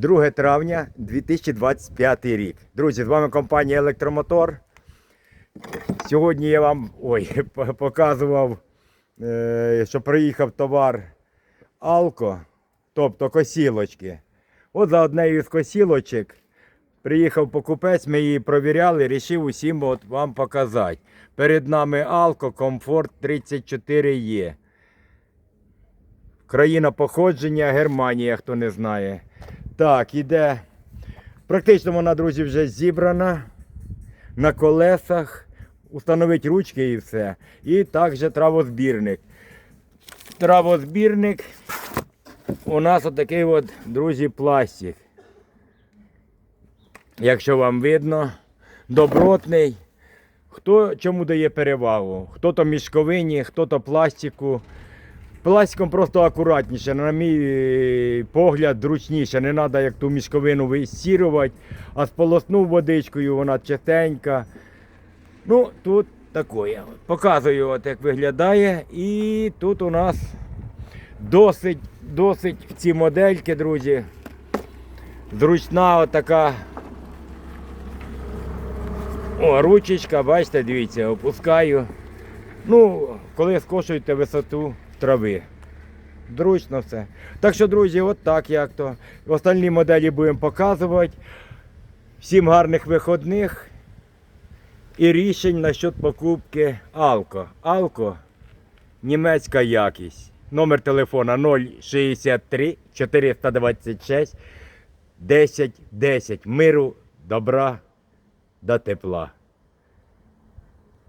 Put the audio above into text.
2 травня 2025 рік. Друзі, з вами компанія Електромотор. Сьогодні я вам ой, показував, е, що приїхав товар Алко, тобто косілочки. От за однею з косілочок приїхав покупець, ми її провіряли, рішив усім от вам показати. Перед нами Алко Комфорт 34Е. Країна походження Германія, хто не знає. Так, іде. Практично вона, друзі, вже зібрана на колесах. Установить ручки і все. І також травозбірник. Травозбірник. У нас отакий от, друзі, пластик. Якщо вам видно, добротний. Хто чому дає перевагу? Хто то мішковині, хто то пластику. Пластиком просто акуратніше, на мій е, погляд, зручніше. Не треба як ту мішковину висірувати, а сполоснув водичкою, вона чистенька. Ну, тут таке. Показую, от як виглядає. І тут у нас досить, досить ці модельки, друзі. Зручна отака. О, ручечка, бачите, дивіться, опускаю. Ну, коли скошуєте висоту трави. Зручно все. Так що, друзі, от так як то. Остальні моделі будемо показувати. Всім гарних виходних і рішень насчет покупки Алко. Алко німецька якість. Номер телефона 063 426 10 10. Миру, добра та тепла.